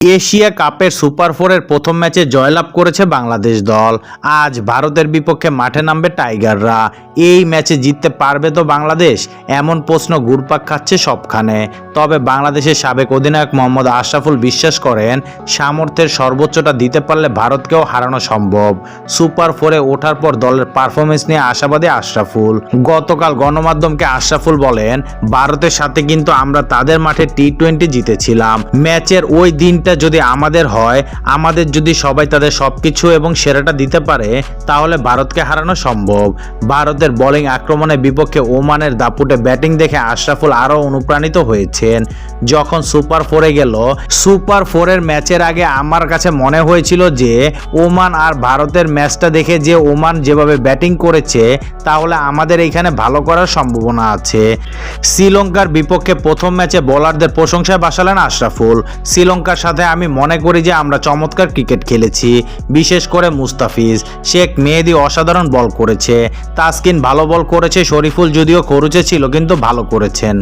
Asia কাপের super ফোরের প্রথম ম্যাচে জয়লাভ করেছে বাংলাদেশ দল। আজ ভারতের বিপক্ষে মাঠে নামবে টাইগাররা। এই ম্যাচে জিততে পারবে তো বাংলাদেশ? এমন প্রশ্ন ঘুরপাক খাচ্ছে সবখানে। তবে বাংলাদেশের সাবেক অধিনায়ক মোহাম্মদ আশরাফুল বিশ্বাস করেন, সামর্থ্যের সর্বোচ্চটা দিতে পারলে ভারতকেও হারানো সম্ভব। সুপার ফোরে ওঠার পর দলের পারফরমেন্স নিয়ে আশাবাদী আশরাফুল। গতকাল গণমাধ্যমকে আশরাফুল বলেন, ভারতের সাথে কিন্তু আমরা তাদের মাঠে টি টোয়েন্টি জিতেছিলাম। ম্যাচের ওই দিনটা যদি আমাদের হয়, আমাদের যদি সবাই তাদের সবকিছু এবং সেরাটা দিতে পারে, তাহলে ভারতকে হারানো সম্ভব। ভারতের বোলিং আক্রমণের বিপক্ষে ওমানের দাপুটে ব্যাটিং দেখে আশরাফুল আরও অনুপ্রাণিত হয়েছেন। যখন সুপার ফোরে গেল সুপার ফোরের ম্যাচের আগে আমার কাছে মনে হয়েছিল যে, ওমান আর ভারতের ম্যাচটা দেখে যে ওমান যেভাবে ব্যাটিং করেছে, তাহলে আমাদের এইখানে ভালো করার সম্ভাবনা আছে। শ্রীলঙ্কার বিপক্ষে প্রথম ম্যাচে বোলারদের প্রশংসায় বাসালেন আশরাফুল। শ্রীলঙ্কার সাথে আমি মনে করি যে আমরা চমৎকার ক্রিকেট খেলেছি। বিশেষ করে মুস্তাফিজ শেখ মেহেদি অসাধারণ বল করেছে। তাসকিন ভালো বল করেছে, শরীফুল যদিও খরুচে ছিল, কিন্তু ভালো করেছেন।